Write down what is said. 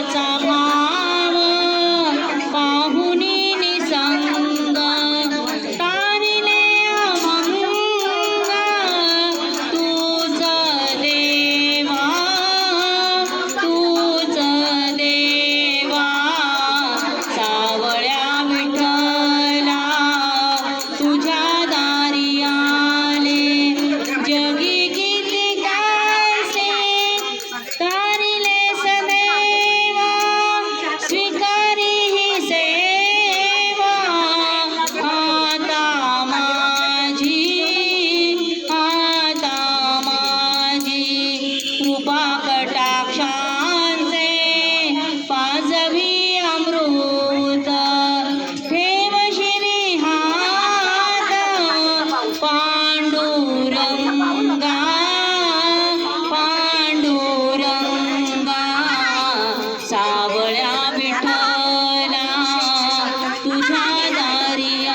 বাঁচা कृपा पाजवी अमृत. ठेव श्री पांडुरंगा पांडुरंगा. सावळ्या विठला तुझ्या दारी